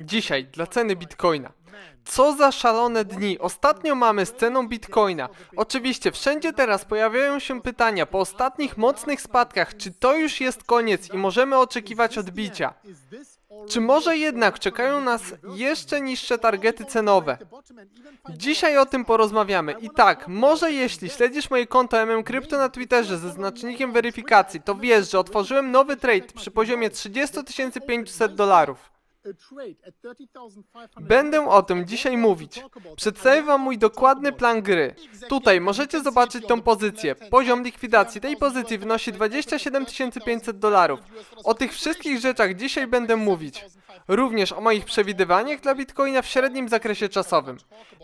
Dzisiaj dla ceny bitcoina. Co za szalone dni. Ostatnio mamy z ceną bitcoina. Oczywiście wszędzie teraz pojawiają się pytania po ostatnich mocnych spadkach, czy to już jest koniec i możemy oczekiwać odbicia. Czy może jednak czekają nas jeszcze niższe targety cenowe? Dzisiaj o tym porozmawiamy. I tak, może jeśli śledzisz moje konto MM Crypto na Twitterze ze znacznikiem weryfikacji, to wiesz, że otworzyłem nowy trade przy poziomie 30 500 dolarów. Będę o tym dzisiaj mówić. Przedstawię wam mój dokładny plan gry. Tutaj możecie zobaczyć tą pozycję. Poziom likwidacji tej pozycji wynosi 27 500 dolarów. O tych wszystkich rzeczach dzisiaj będę mówić. Również o moich przewidywaniach dla Bitcoina w średnim zakresie czasowym.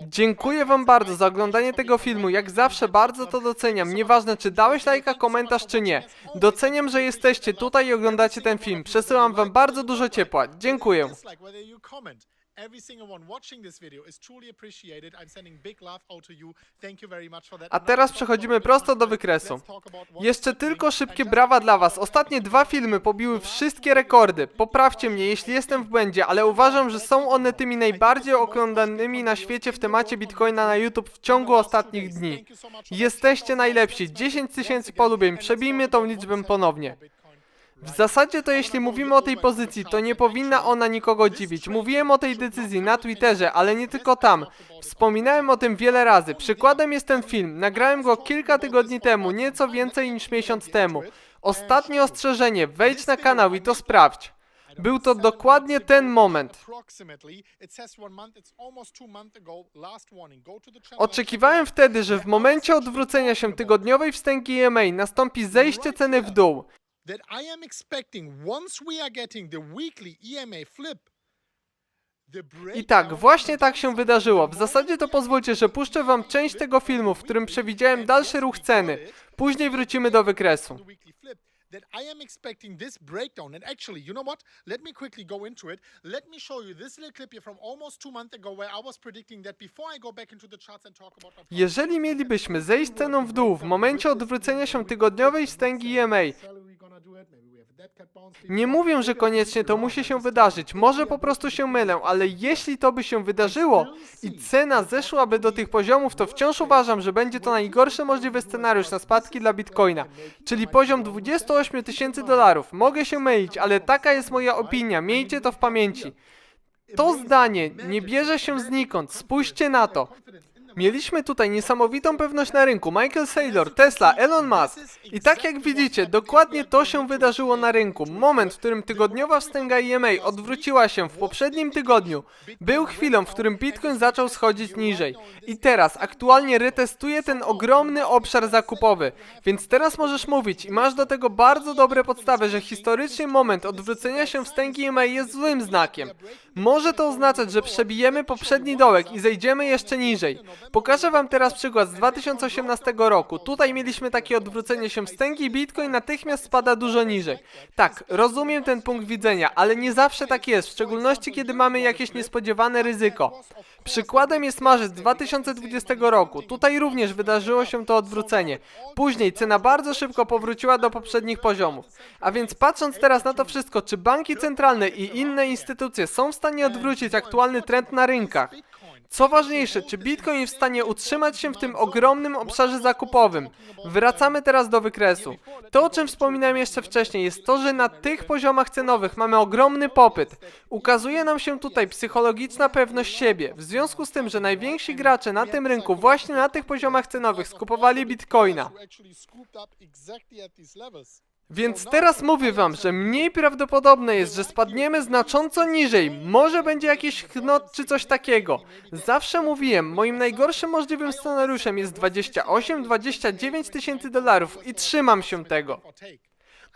Dziękuję wam bardzo za oglądanie tego filmu. Jak zawsze bardzo to doceniam. Nieważne czy dałeś lajka, komentarz czy nie. Doceniam, że jesteście tutaj i oglądacie ten film. Przesyłam wam bardzo dużo ciepła. Dziękuję. A teraz przechodzimy prosto do wykresu. Jeszcze tylko szybkie brawa dla was. Ostatnie dwa filmy pobiły wszystkie rekordy. Poprawcie mnie, jeśli jestem w błędzie, ale uważam, że są one tymi najbardziej oglądanymi na świecie w temacie Bitcoina na YouTube w ciągu ostatnich dni. Jesteście najlepsi. 10 tysięcy polubień. Przebijmy tą liczbę ponownie. W zasadzie to jeśli mówimy o tej pozycji, to nie powinna ona nikogo dziwić. Mówiłem o tej decyzji na Twitterze, ale nie tylko tam. Wspominałem o tym wiele razy. Przykładem jest ten film. Nagrałem go kilka tygodni temu, nieco więcej niż miesiąc temu. Ostatnie ostrzeżenie, wejdź na kanał i to sprawdź. Był to dokładnie ten moment. Oczekiwałem wtedy, że w momencie odwrócenia się tygodniowej wstęgi EMA nastąpi zejście ceny w dół. That I am expecting once we are getting the weekly EMA flip. I tak, właśnie tak się wydarzyło. W zasadzie to pozwólcie, że puszczę wam część tego filmu, w którym przewidziałem dalszy ruch ceny. Później wrócimy do wykresu. That I am expecting this breakdown. And actually, you know what? Let me quickly go into it. Let me show you this little clip here from almost two months ago where I was predicting that before I go back into the charts and talk about Jeżeli mielibyśmy zejść ceną w dół w momencie odwrócenia się tygodniowej wstęgi EMA, nie mówię, że koniecznie to musi się wydarzyć. Może po prostu się mylę, ale jeśli to by się wydarzyło i cena zeszłaby do tych poziomów, to wciąż uważam, że będzie to najgorszy możliwy scenariusz na spadki dla Bitcoina, czyli poziom 28 tysięcy dolarów. Mogę się mylić, ale taka jest moja opinia, miejcie to w pamięci. To zdanie nie bierze się znikąd, spójrzcie na to. Mieliśmy tutaj niesamowitą pewność na rynku. Michael Saylor, Tesla, Elon Musk. I tak jak widzicie, dokładnie to się wydarzyło na rynku. Moment, w którym tygodniowa wstęga EMA odwróciła się w poprzednim tygodniu, był chwilą, w którym Bitcoin zaczął schodzić niżej. I teraz aktualnie retestuje ten ogromny obszar zakupowy. Więc teraz możesz mówić i masz do tego bardzo dobre podstawy, że historyczny moment odwrócenia się wstęgi EMA jest złym znakiem. Może to oznaczać, że przebijemy poprzedni dołek i zejdziemy jeszcze niżej. Pokażę wam teraz przykład z 2018 roku. Tutaj mieliśmy takie odwrócenie się wstęgi Bitcoin natychmiast spada dużo niżej. Tak, rozumiem ten punkt widzenia, ale nie zawsze tak jest, w szczególności kiedy mamy jakieś niespodziewane ryzyko. Przykładem jest marzec 2020 roku. Tutaj również wydarzyło się to odwrócenie. Później cena bardzo szybko powróciła do poprzednich poziomów. A więc patrząc teraz na to wszystko, czy banki centralne i inne instytucje są w stanie odwrócić aktualny trend na rynkach? Co ważniejsze, czy Bitcoin jest w stanie utrzymać się w tym ogromnym obszarze zakupowym? Wracamy teraz do wykresu. To, o czym wspominałem jeszcze wcześniej, jest to, że na tych poziomach cenowych mamy ogromny popyt. Ukazuje nam się tutaj psychologiczna pewność siebie, w związku z tym, że najwięksi gracze na tym rynku właśnie na tych poziomach cenowych skupowali Bitcoina. Więc teraz mówię wam, że mniej prawdopodobne jest, że spadniemy znacząco niżej. Może będzie jakiś knot czy coś takiego. Zawsze mówiłem, moim najgorszym możliwym scenariuszem jest 28-29 tysięcy dolarów i trzymam się tego.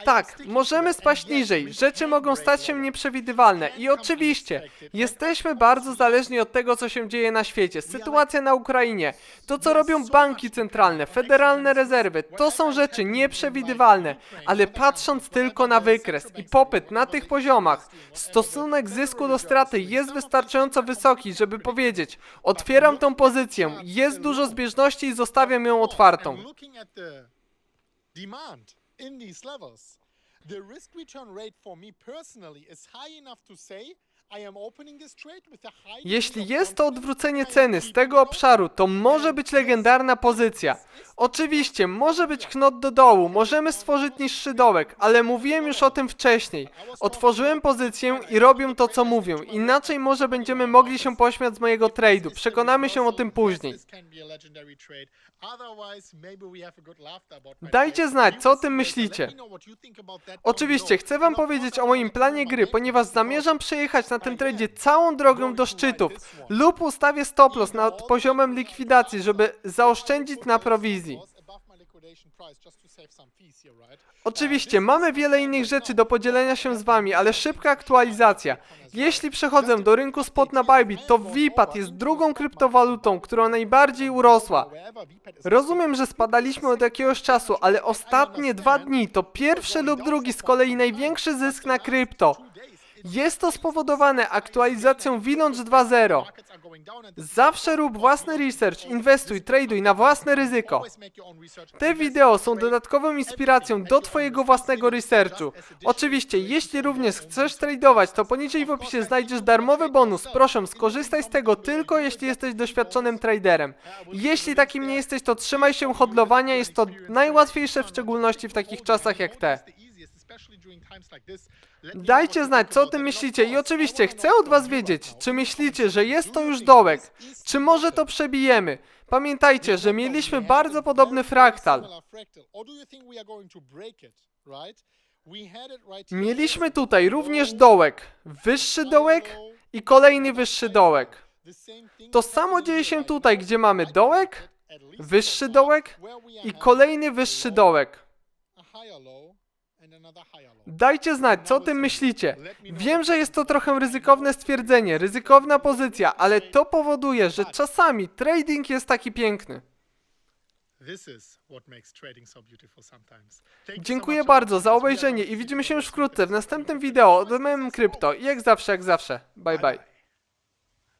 Tak, możemy spaść niżej, rzeczy mogą stać się nieprzewidywalne. I oczywiście jesteśmy bardzo zależni od tego, co się dzieje na świecie. Sytuacja na Ukrainie, to co robią banki centralne, federalne rezerwy, to są rzeczy nieprzewidywalne, ale patrząc tylko na wykres i popyt na tych poziomach, stosunek zysku do straty jest wystarczająco wysoki, żeby powiedzieć, otwieram tą pozycję, jest dużo zbieżności i zostawiam ją otwartą. At the demand in these levels. The risk return rate for me personally is high enough to say Jeśli jest to odwrócenie ceny z tego obszaru, to może być legendarna pozycja. Oczywiście, może być knot do dołu, możemy stworzyć niższy dołek, ale mówiłem już o tym wcześniej. Otworzyłem pozycję i robią to, co mówią. Inaczej może będziemy mogli się pośmiać z mojego trade'u. Przekonamy się o tym później. Dajcie znać, co o tym myślicie. Oczywiście, chcę wam powiedzieć o moim planie gry, ponieważ zamierzam przejechać na tym tradzie całą drogą do szczytów lub ustawię stop loss nad poziomem likwidacji, żeby zaoszczędzić na prowizji. Oczywiście, mamy wiele innych rzeczy do podzielenia się z wami, ale szybka aktualizacja. Jeśli przechodzę do rynku spot na Bybit, to VPAT jest drugą kryptowalutą, która najbardziej urosła. Rozumiem, że spadaliśmy od jakiegoś czasu, ale ostatnie dwa dni to pierwszy lub drugi z kolei największy zysk na krypto. Jest to spowodowane aktualizacją Relaunch 2.0. Zawsze rób własny research, inwestuj, traduj na własne ryzyko. Te wideo są dodatkową inspiracją do Twojego własnego researchu. Oczywiście, jeśli również chcesz tradować, to poniżej w opisie znajdziesz darmowy bonus. Proszę, skorzystaj z tego tylko jeśli jesteś doświadczonym traderem. Jeśli takim nie jesteś, to trzymaj się hodlowania, jest to najłatwiejsze w szczególności w takich czasach jak te. Dajcie znać, co o tym myślicie. I oczywiście chcę od was wiedzieć, czy myślicie, że jest to już dołek, czy może to przebijemy. Pamiętajcie, że mieliśmy bardzo podobny fraktal. Mieliśmy tutaj również dołek, wyższy dołek i kolejny wyższy dołek. To samo dzieje się tutaj, gdzie mamy dołek, wyższy dołek i kolejny wyższy dołek. Dajcie znać, co o tym myślicie. Wiem, że jest to trochę ryzykowne stwierdzenie, ryzykowna pozycja, ale to powoduje, że czasami trading jest taki piękny. Dziękuję bardzo za obejrzenie i widzimy się już wkrótce w następnym wideo od MM Crypto i jak zawsze, jak zawsze. Bye bye.